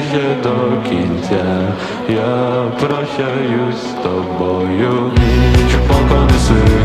ще до кінця, я прощаюсь з тобою, ніч поконси.